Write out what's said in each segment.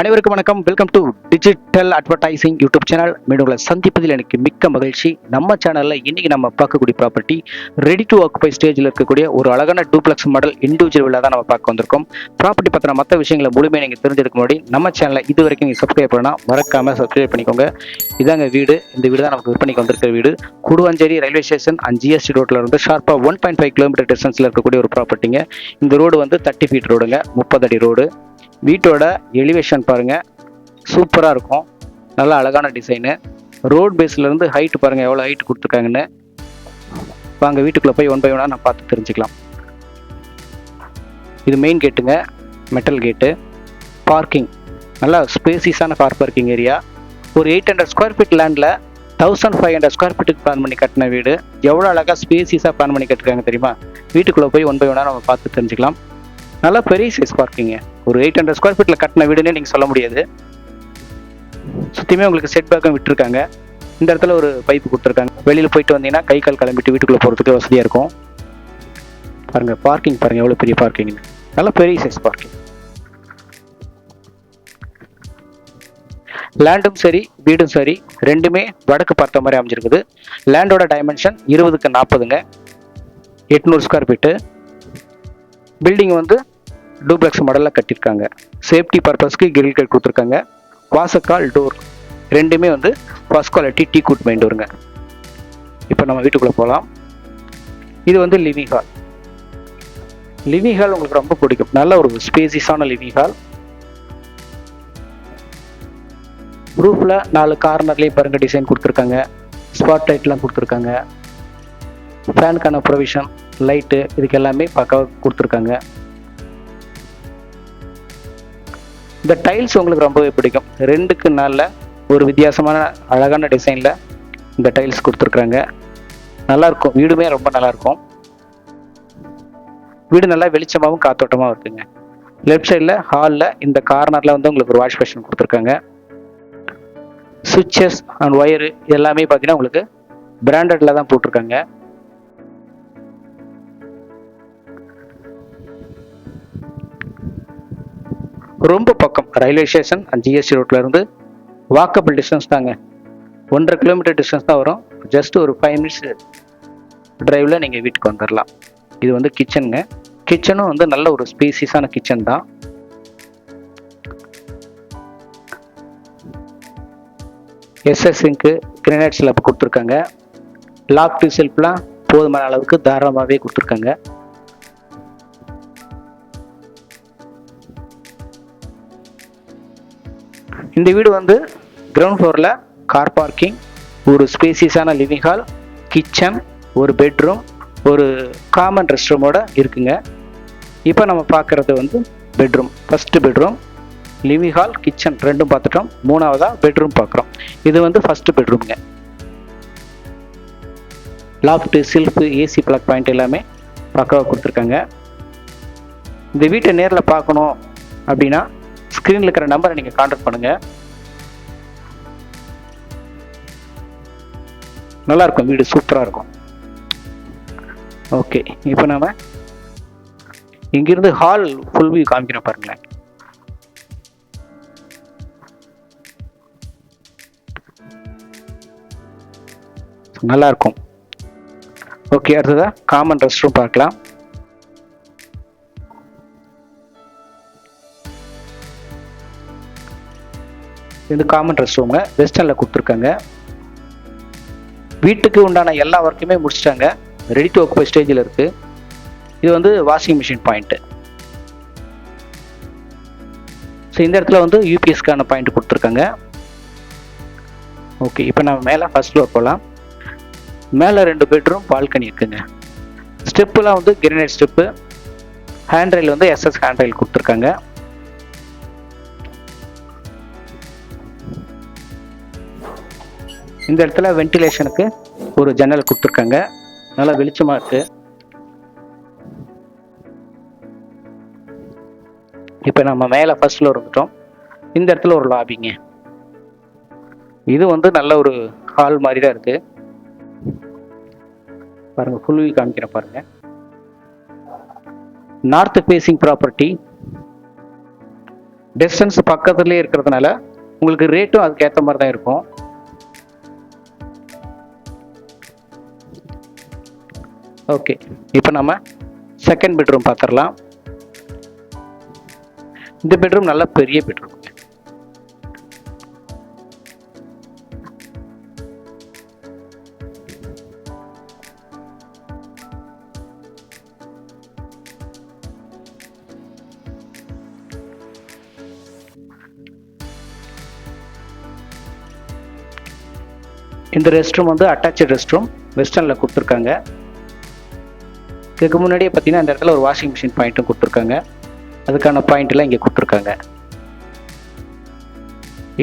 அனைவருக்கும் வணக்கம். Welcome to digital advertising YouTube channel மீண்டும் உங்களை சந்திப்பதில் எனக்கு மிக்க மகிழ்ச்சி. நம்ம சேனலில் இன்றைக்கி நம்ம பார்க்கக்கூடிய ப்ராப்பர்ட்டி ரெடி டு ஆக்குபை ஸ்டேஜில் இருக்கக்கூடிய ஒரு அழகான டூப்ளெக்ஸ் மாடல் இண்டிவிஜுவல் தான் நம்ம பார்க்க வந்திருக்கோம். ப்ராப்பர்ட்டி பற்றின மற்ற விஷயங்களை முழுமையாக நீங்கள் தெரிஞ்சதுக்கு முன்னாடி நம்ம சேனலை இது வரைக்கும் நீங்கள் சப்ஸ்கிரைப் பண்ணால் மறக்காமல் சப்ஸ்கிரைப் பண்ணிக்கோங்க. இதாங்க வீடு. இந்த வீடு தான் நமக்கு விற்பனைக்கு வந்திருக்கிற வீடு. Guduvanchery railway station and GST ரோட்டில் இருந்து ஷார்ப்பாக ஒன் பாயிண்ட் ஃபைவ் கிலோமீட்டர் டிஸ்டன்ஸில் இருக்கக்கூடிய ஒரு ப்ராப்பர்ட்டிங்க இந்த ரோடு வந்து தேர்ட்டி ஃபீட் ரோடுங்க முப்பது அடி ரோடு வீட்டோட எலிவேஷன் பாருங்கள் சூப்பராக இருக்கும். நல்ல அழகான டிசைனு ரோட் பேஸ்லேருந்து ஹைட் பாருங்கள் எவ்வளோ ஹைட் கொடுத்துருக்காங்கன்னு. வாங்க வீட்டுக்குள்ளே போய் ஒன் பை ஒன்னாக நான் பார்த்து தெரிஞ்சுக்கலாம். இது மெயின் கேட்டுங்க மெட்டல் கேட்டு பார்க்கிங் நல்லா ஸ்பேசிஸான கார் பார்க்கிங் ஏரியா ஒரு எயிட் ஹண்ட்ரட் ஸ்கொயர் ஃபீட் லேண்டில் தௌசண்ட் ஃபைவ் ஹண்ட்ரட் ஸ்கொயர் ஃபீட்டுக்கு பிளான் பண்ணி கட்டின வீடு. எவ்வளோ அழகாக ஸ்பேசிஸாக பிளான் பண்ணி கட்டிருக்காங்க தெரியுமா? வீட்டுக்குள்ளே போய் ஒன் பை ஒன்னாக நம்ம பார்த்து தெரிஞ்சுக்கலாம். நல்லா பெரிய சைஸ் பார்க்கிங்க ஒரு எயிட் ஹண்ட்ரட் ஸ்கொயர் ஃபீட்டில் கட்டின வீடுன்னே நீங்கள் சொல்ல முடியாது. சுற்றியுமே உங்களுக்கு செட் பேக்கும் விட்டுருக்காங்க. இந்த இடத்துல ஒரு பைப்பு கொடுத்துருக்காங்க. வெளியில் போயிட்டு வந்தீங்கன்னா கை கால் கிளம்பிட்டு வீட்டுக்குள்ளே போகிறதுக்கு வசதியாக இருக்கும். பாருங்கள் பார்க்கிங் பாருங்கள் எவ்வளோ பெரிய பார்க்கிங்னு நல்லா பெரிய சைஸ் பார்க்கிங் லேண்டும் சரி வீடும் சரி ரெண்டுமே வடக்கு பார்த்த மாதிரி அமைஞ்சிருக்குது. லேண்டோட டைமென்ஷன் இருபதுக்கு நாற்பதுங்க. எட்நூறு ஸ்கொயர் ஃபீட்டு பில்டிங் வந்து டூப்ளெக்ஸ் மாடலில் கட்டியிருக்காங்க. சேஃப்டி பர்பஸ்க்கு கிரில் கேட் கொடுத்துருக்காங்க. வாசக்கால் டோர் ரெண்டுமே வந்து ஃபர்ஸ்ட் குவாலிட்டி டீ கூட் மைண்ட் வருங்க. இப்போ நம்ம வீட்டுக்குள்ளே போகலாம் இது வந்து லிவிங் ஹால் லிவிங் ஹால் உங்களுக்கு ரொம்ப பிடிக்கும். நல்ல ஒரு ஸ்பேசிஸான லிவிங் ஹால் ரூஃபில் நாலு கார்னர்லேயும் பாருங்க டிசைன் கொடுத்துருக்காங்க. ஸ்பாட் லைட்லாம் கொடுத்துருக்காங்க ஃபேனுக்கான ப்ரொவிஷன் லைட்டு இதுக்கு எல்லாமே பக்காவாக கொடுத்துருக்காங்க. இந்த டைல்ஸ் உங்களுக்கு ரொம்பவே பிடிக்கும். ரெண்டுக்கு நாளில் ஒரு வித்தியாசமான அழகான டிசைனில் இந்த டைல்ஸ் கொடுத்துருக்குறாங்க நல்லாயிருக்கும் வீடுமே ரொம்ப நல்லாயிருக்கும் வீடு நல்லா வெளிச்சமாகவும் காத்தோட்டமாகவும் இருக்குங்க. லெஃப்ட் சைடில் ஹாலில் இந்த கார்னரில் வந்து உங்களுக்கு ஒரு வாஷ் பேஷன் கொடுத்துருக்காங்க. சுவிட்சஸ் அண்ட் ஒயரு எல்லாமே பார்த்தீங்கன்னா உங்களுக்கு பிராண்டடில் தான் போட்டிருக்காங்க. ரொம்ப பக்கம் ரயில்வே ஸ்டேஷன் அண்ட் ஜிஎஸ்டி ரோட்லேருந்து வாக்கபிள் டிஸ்டன்ஸ் தாங்க. ஒன்றரை கிலோமீட்டர் டிஸ்டன்ஸ் தான் வரும். ஜஸ்ட் ஒரு ஃபைவ் மினிட்ஸ் டிரைவில் நீங்கள் வீட்டுக்கு வந்துடலாம் இது வந்து கிச்சனுங்க கிச்சனும் வந்து நல்ல ஒரு ஸ்பீசிஸான கிச்சன் தான். எஸ்எஸ் சிங்க்கு கிரனைட் ஸ்லாப் கொடுத்துருக்காங்க. லாக் டூ செல்ஃப்லாம் போதுமான அளவுக்கு தாராளமாகவே கொடுத்துருக்காங்க. இந்த வீடு வந்து கிரவுண்ட் ஃப்ளோரில் கார் பார்க்கிங் ஒரு ஸ்பேசியஸான லிவிங் ஹால் கிச்சன் ஒரு பெட்ரூம் ஒரு காமன் ரெஸ்ட் ரூமோட இருக்குங்க. இப்போ நம்ம பார்க்குறது வந்து bedroom first bedroom living hall kitchen ரெண்டும் பார்த்துட்டோம். மூணாவதாக பெட்ரூம் பார்க்குறோம் இது வந்து first பெட்ரூம்ங்க loft shelf AC plug point எல்லாமே பக்காவாக கொடுத்துருக்காங்க. இந்த வீட்டை நேரில் பார்க்கணும் அப்படின்னா ஸ்க்ரீனில் இருக்கிற நம்பரை நீங்கள் காண்டாக்ட் பண்ணுங்கள் நல்லா இருக்கும் வீடு சூப்பராக இருக்கும். ஓகே இப்போ நாம் இங்கிருந்து ஹால் ஃபுல் வியூ காமிக்கிறோம் பாருங்களேன். நல்லா இருக்கும் ஓகே அடுத்ததா காமன் ரெஸ்ட் ரூம் பார்க்கலாம். இது காமன் ரெஸ்ட் ரூம்ங்க வெஸ்டர்னில் கொடுத்துருக்காங்க. வீட்டுக்கு உண்டான எல்லா ஒர்க்குமே முடிச்சிட்டாங்க. ரெடி டு ஒர்க் ஸ்டேஜில் இருக்குது இது வந்து வாஷிங் மிஷின் பாயிண்ட்டு ஸோ இந்த இடத்துல வந்து யூபிஎஸ்க்கான பாயிண்ட் கொடுத்துருக்காங்க. ஓகே இப்போ நம்ம மேலே ஃபஸ்ட் ஃப்ளோர் போகலாம் மேலே ரெண்டு பெட்ரூம் பால்கனி இருக்குங்க. ஸ்டெப்புலாம் வந்து கிரனைட் ஸ்டெப்பு ஹேண்ட் ரயில் வந்து எஸ்எஸ் ஹேண்ட் ரயில் கொடுத்துருக்காங்க. இந்த இடத்துல வென்டிலேஷனுக்கு ஒரு ஜன்னல் கொடுத்துருக்காங்க. நல்லா வெளிச்சமாக இருக்கு. இப்போ நம்ம மேலே ஃபர்ஸ்ட் ஃப்ளோர் வந்துட்டோம். இந்த இடத்துல ஒரு லாபிங்க இது வந்து நல்ல ஒரு ஹால் மாதிரி தான் இருக்குது பாருங்கள் ஃபுல் வியூ காமிக்கிறேன் பாருங்கள் நார்த் ஃபேஸிங் ப்ராப்பர்ட்டி டிஸ்டன்ஸ் பக்கத்துலேயே இருக்கிறதுனால உங்களுக்கு ரேட்டும் அதுக்கேற்ற மாதிரி தான் இருக்கும். ஓகே. இப்போ நம்ம செகண்ட் பெட்ரூம் பார்த்துடலாம். இந்த பெட்ரூம் நல்ல பெரிய பெட்ரூம் இந்த ரெஸ்ட் ரூம் வந்து அட்டாச்சு ரெஸ்ட் ரூம் வெஸ்டர்னில் கொடுத்துருக்காங்க. இதுக்கு முன்னாடியே பார்த்தீங்கன்னா அந்த இடத்துல ஒரு வாஷிங் மிஷின் பாயிண்ட்டும் கொடுத்துருக்காங்க. அதுக்கான பாயிண்ட்லாம் இங்கே கொடுத்துருக்காங்க.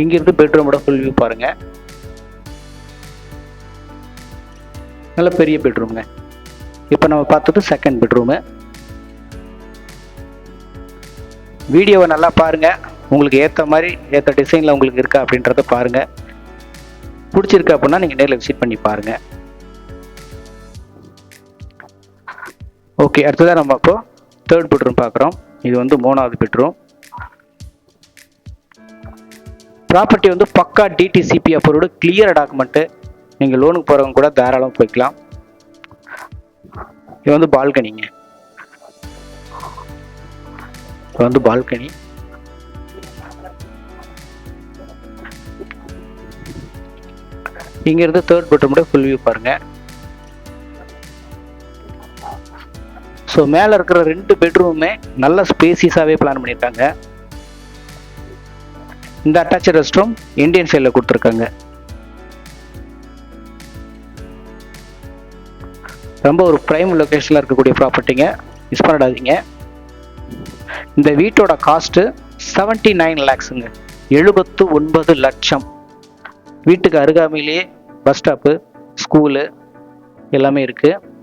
இங்கேருந்து பெட்ரூமோட ஃபுல் வியூ பாருங்க. நல்ல பெரிய பெட்ரூம்ங்க இப்போ நம்ம பார்த்தது செகண்ட் பெட்ரூமு வீடியோவை நல்லா பாருங்கள் உங்களுக்கு ஏற்ற மாதிரி ஏற்ற டிசைனில் உங்களுக்கு இருக்கா அப்படின்றத பாருங்கள் பிடிச்சிருக்கு அப்படின்னா நீங்கள் நேரில் விசிட் பண்ணி பாருங்கள் ஓகே அடுத்ததாக நம்ம இப்போ தேர்ட் பெட்ரூம் பார்க்குறோம். இது வந்து மூணாவது பெட்ரூம் ப்ராப்பர்ட்டி வந்து பக்கா டிடிசிபி அப்ரூவ்டு கிளியர் டாக்குமெண்ட்டு நீங்கள் லோனுக்கு போகிறவங்க கூட தாராளமாக போய்க்கலாம். இது வந்து பால்கனிங்க இது வந்து பால்கனி இங்கேருந்து தேர்ட் பெட்ரூமோட ஃபுல் வியூ பாருங்கள் ஸோ மேலே இருக்கிற ரெண்டு பெட்ரூமுமே நல்ல ஸ்பேசிஸாகவே பிளான் பண்ணியிருக்காங்க. இந்த அட்டாச் ரெஸ்ட் ரூம் இந்தியன் சைடில் கொடுத்துருக்காங்க. ரொம்ப ஒரு ப்ரைம் லொக்கேஷனில் இருக்கக்கூடிய ப்ராப்பர்ட்டிங்க மிஸ் பண்ணிடாதீங்க இந்த வீட்டோட காஸ்ட்டு செவன்ட்டி நைன் லேக்ஸுங்க எழுபத்து ஒன்பது லட்சம். வீட்டுக்கு அருகாமையிலேயே பஸ் ஸ்டாப்பு ஸ்கூலு எல்லாமே இருக்குது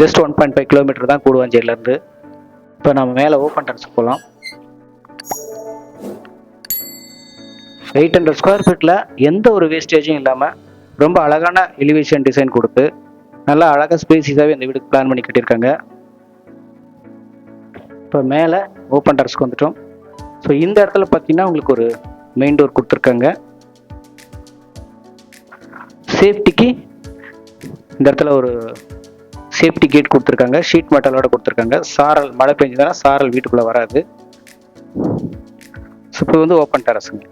just one point five kilometre தான் கூடுவாஞ்சேரியிலேருந்து இப்போ நம்ம மேலே ஓப்பன் டெரஸ் போகலாம் எயிட் ஹண்ட்ரட் ஸ்கொயர் ஃபீட்டில் எந்த ஒரு வேஸ்டேஜும் இல்லாமல் ரொம்ப அழகான எலிவேஷன் டிசைன் கொடுத்து நல்லா அழகாக ஸ்பேசிஸாகவே இந்த வீடுக்கு பிளான் பண்ணி கட்டியிருக்காங்க. இப்போ மேலே ஓப்பன் டெரஸ்க்கு வந்துட்டோம். ஸோ இந்த இடத்துல பார்த்தீங்கன்னா உங்களுக்கு ஒரு மெயின் டோர் கொடுத்துருக்காங்க. சேஃப்டிக்கு இந்த இடத்துல ஒரு சேஃப்டி கேட் கொடுத்துருக்காங்க. ஷீட் மெட்டலோட கொடுத்துருக்காங்க. சாரல் மழை பெஞ்சதுன்னா சாரல் வீட்டுக்குள்ளே வராது. ஸோ இப்போ வந்து ஓப்பன் டெரஸுங்க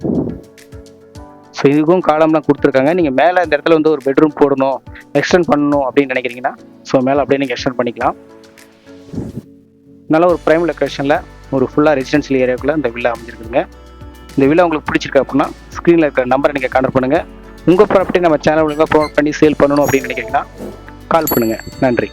ஸோ இதுக்கும் காலம்லாம் கொடுத்துருக்காங்க. நீங்கள் மேலே இந்த இடத்துல வந்து ஒரு பெட்ரூம் போடணும் எக்ஸ்டெண்ட் பண்ணணும் அப்படின்னு நினைக்கிறீங்கன்னா ஸோ மேலே அப்படியே நீங்கள் எக்ஸ்டெண்ட் பண்ணிக்கலாம். நல்ல ஒரு ப்ரைம் லொக்கேஷனில் ஒரு ஃபுல்லாக ரெசிடென்சியல் ஏரியாவுக்குள்ளே இந்த வில்லா அமைஞ்சிருக்குங்க இந்த வில்லா உங்களுக்கு பிடிச்சிருக்கு அப்படின்னா ஸ்க்ரீனில் இருக்கிற நம்பரை நீங்கள் கான்டாக்ட் பண்ணுங்கள் உங்கள் ப்ராப்பர்ட்டி நம்ம சேனல் ஒழுங்காக ப்ரொமோட் பண்ணி சேல் பண்ணணும் அப்படின்னு நினைக்கிறீங்கன்னா கால் பண்ணுங்கள் நன்றி.